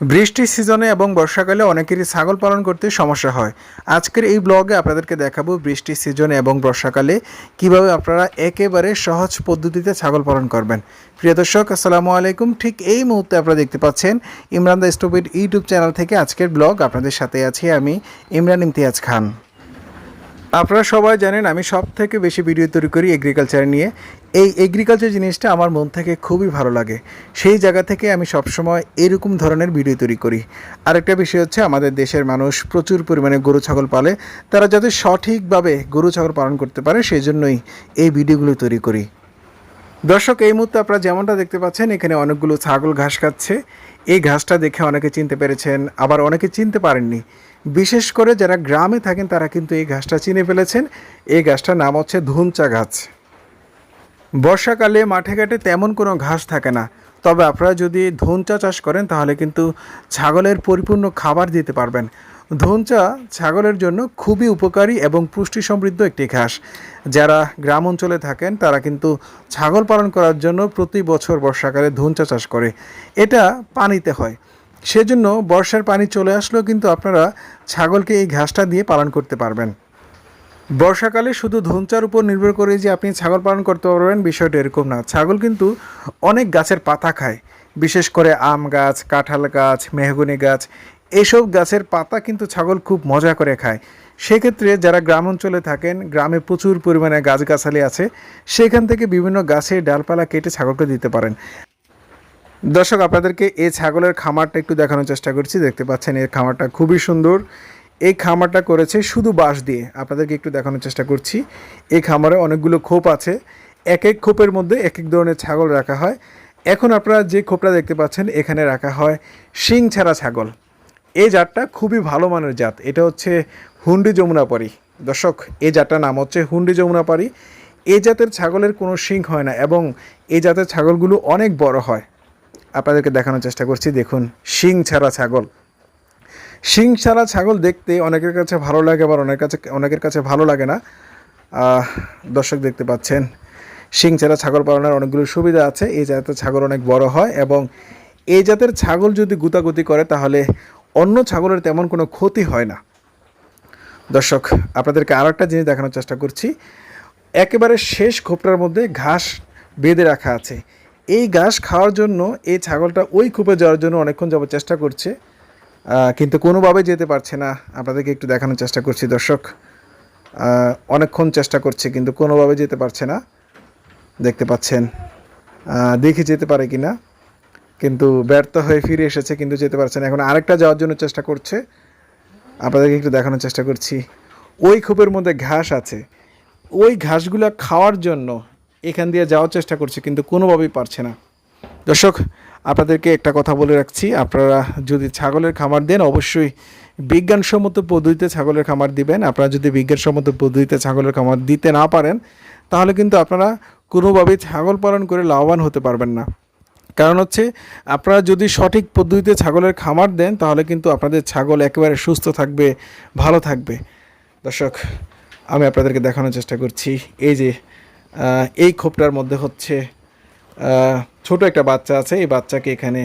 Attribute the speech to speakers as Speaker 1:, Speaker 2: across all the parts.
Speaker 1: বৃষ্টির সিজনে এবং বর্ষাকালে অনেকেরই ছাগল পালন করতে সমস্যা হয়। আজকের এই ব্লগে আপনাদেরকে দেখাবো বৃষ্টির সিজনে এবং বর্ষাকালে কীভাবে আপনারা একেবারে সহজ পদ্ধতিতে ছাগল পালন করবেন। প্রিয় দর্শক, আসসালামু আলাইকুম। ঠিক এই মুহূর্তে আপনারা দেখতে পাচ্ছেন Imran the stupid YouTube channel থেকে আজকের ব্লগ। আপনাদের সাথে আছি আমি ইমরান ইমতিয়াজ খান। আপনারা সবাই জানেন, আমি সব থেকে বেশি ভিডিও তৈরি করি এগ্রিকালচার নিয়ে। এই এগ্রিকালচার জিনিসটা আমার মন থেকে খুবই ভালো লাগে। সেই জায়গা থেকে আমি সবসময় এরকম ধরনের ভিডিও তৈরি করি। আরেকটা বিষয় হচ্ছে, আমাদের দেশের মানুষ প্রচুর পরিমাণে গরু, ছাগল পালে। তারা যাতে সঠিকভাবে গরু, ছাগল পালন করতে পারে সেই জন্যই এই ভিডিওগুলো তৈরি করি। দর্শক, এই মুহূর্তে আপনারা যেমনটা দেখতে পাচ্ছেন, এখানে অনেকগুলো ছাগল ঘাস খাচ্ছে। এই ঘাসটা দেখে অনেকে চিনতে পেরেছেন, আবার অনেকে চিনতে পারেননি। বিশেষ করে যারা গ্রামে থাকেন, তারা কিন্তু এই ঘাসটা চিনে ফেলেছেন। এই ঘাসটার নাম হচ্ছে ধুনচা গাছ বর্ষাকালে মাঠে ঘাটে তেমন কোনো ঘাস থাকে না। তবে আপনারা যদি ধুনচা চাষ করেন, তাহলে কিন্তু ছাগলের পরিপূর্ণ খাবার দিতে পারবেন। ধুনচা ছাগলের জন্য খুবই উপকারী এবং পুষ্টি সমৃদ্ধ একটি ঘাস। যারা গ্রাম অঞ্চলে থাকেন, তারা কিন্তু ছাগল পালন করার জন্য প্রতি বছর বর্ষাকালে ধুনচা চাষ করে। এটা পানিতে হয়। সেজন্য বর্ষার পানি চলে আসলেও কিন্তু আপনারা ছাগলকে এই ঘাসটা দিয়ে পালন করতে পারবেন। বর্ষাকালে শুধু ধনচার উপর নির্ভর করে যে আপনি ছাগল পালন করতে পারবেন, বিষয়টা এরকম না। ছাগল কিন্তু অনেক গাছের পাতা খায়। বিশেষ করে আম গাছ, কাঁঠাল গাছ, মেহগুনি গাছ এসব গাছের পাতা কিন্তু ছাগল খুব মজা করে খায়। সেক্ষেত্রে যারা গ্রাম অঞ্চলে থাকেন, গ্রামে প্রচুর পরিমাণে গাছগাছালি আছে, সেখান থেকে বিভিন্ন গাছের ডালপালা কেটে ছাগলকে দিতে পারেন। দর্শক, আপনাদেরকে এই ছাগলের খামারটা একটু দেখানোর চেষ্টা করছি। দেখতে পাচ্ছেন এই খামারটা খুবই সুন্দর। এই খামারটা করেছে শুধু বাঁশ দিয়ে। আপনাদেরকে একটু দেখানোর চেষ্টা করছি। এই খামারে অনেকগুলো খোপ আছে। এক এক খোপের মধ্যে এক এক ধরনের ছাগল রাখা হয়। এখন আপনারা যে খোপটা দেখতে পাচ্ছেন, এখানে রাখা হয় শিং ছাড়া ছাগল। এই জাতটা খুবই ভালো মানের জাত। এটা হচ্ছে হুন্ডি যমুনাপাড়ি দর্শক এই জাতটার নাম হচ্ছে হুন্ডি যমুনাপাড়ি এই জাতের ছাগলের কোনো শিং হয় না এবং এই জাতের ছাগলগুলো অনেক বড় হয়। আপনাদেরকে দেখানোর চেষ্টা করছি, দেখুন, শিং ছাড়া ছাগল। শিং ছাড়া ছাগল দেখতে অনেকের কাছে ভালো লাগে আবার অনেকের কাছে অনেকের কাছে ভালো লাগে না। দর্শক দেখতে পাচ্ছেন, শিং ছাড়া ছাগল পালনের অনেকগুলো সুবিধা আছে। এই জাতের ছাগল অনেক বড় হয় এবং এই জাতের ছাগল যদি গুতাগুতি করে তাহলে অন্য ছাগলের তেমন কোনো ক্ষতি হয় না। দর্শক, আপনাদেরকে আরও একটা জিনিস দেখানোর চেষ্টা করছি। একেবারে শেষ খোপটার মধ্যে ঘাস বেঁধে রাখা আছে। এই ঘাস খাওয়ার জন্য, এই ছাগলটা ওই কূপে যাওয়ার জন্য অনেকক্ষণ যাবত চেষ্টা করছে। কিন্তু কোনোভাবে যেতে পারছে না। আপনাদেরকে একটু দেখানোর চেষ্টা করছি, দর্শক। অনেকক্ষণ চেষ্টা করছে, কিন্তু কোনোভাবে যেতে পারছে না। দেখতে পাচ্ছেন। দেখে যেতে পারে কি না কিন্তু ব্যর্থ হয়ে ফিরে এসেছে, কিন্তু যেতে পারছে না। এখন আরেকটা যাওয়ার জন্য চেষ্টা করছে। আপনাদেরকে একটু দেখানোর চেষ্টা করছি। ওই খোপের মধ্যে ঘাস আছে। ওই ঘাসগুলো খাওয়ার জন্য এখান দিয়ে যাওয়ার চেষ্টা করছে, কিন্তু কোনোভাবেই পারছে না। দর্শক, আপনাদেরকে একটা কথা বলে রাখছি। আপনারা যদি ছাগলের খামার দেন, অবশ্যই বিজ্ঞানসম্মত পদ্ধতিতে ছাগলের খামার দিবেন। আপনারা যদি বিজ্ঞানসম্মত পদ্ধতিতে ছাগলের খামার দিতে না পারেন, তাহলে কিন্তু আপনারা কোনোভাবেই ছাগল পালন করে লাভবান হতে পারবেন না। কারণ হচ্ছে আপনারা যদি সঠিক পদ্ধতিতে ছাগলের খামার দেন, তাহলে কিন্তু আপনাদের ছাগল একেবারে সুস্থ থাকবে, ভালো থাকবে। দর্শক, আমি আপনাদেরকে দেখানোর চেষ্টা করছি। এই যে এই খোপটার মধ্যে হচ্ছে ছোট একটা বাচ্চা আছে। এই বাচ্চাকে এখানে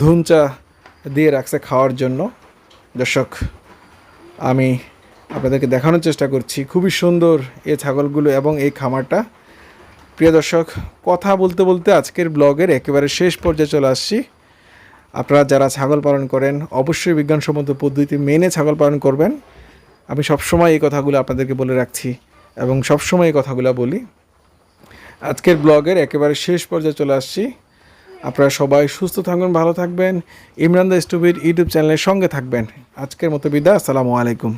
Speaker 1: ধুনচা দিয়ে রাখছে খাওয়ার জন্য। দর্শক, আমি আপনাদেরকে দেখানোর চেষ্টা করছি। খুবই সুন্দর এই ছাগলগুলো এবং এই খামারটা। প্রিয় দর্শক, কথা বলতে বলতে আজকের ব্লগের একেবারে শেষ পর্যায়ে চলে আসছি। আপনারা যারা ছাগল পালন করেন, অবশ্যই বিজ্ঞানসম্মত পদ্ধতি মেনে ছাগল পালন করবেন। আমি সবসময় এই কথাগুলো আপনাদেরকে বলে রাখছি এবং সবসময় এই কথাগুলো বলি। আজকের ব্লগের একেবারে শেষ পর্যায়ে চলে আসছি। আপনারা সবাই সুস্থ থাকবেন ভালো থাকবেন। ইমরান দ্য স্টুবির ইউটিউব চ্যানেলের সঙ্গে থাকবেন। আজকের মতো বিদায়, আসসালামু আলাইকুম।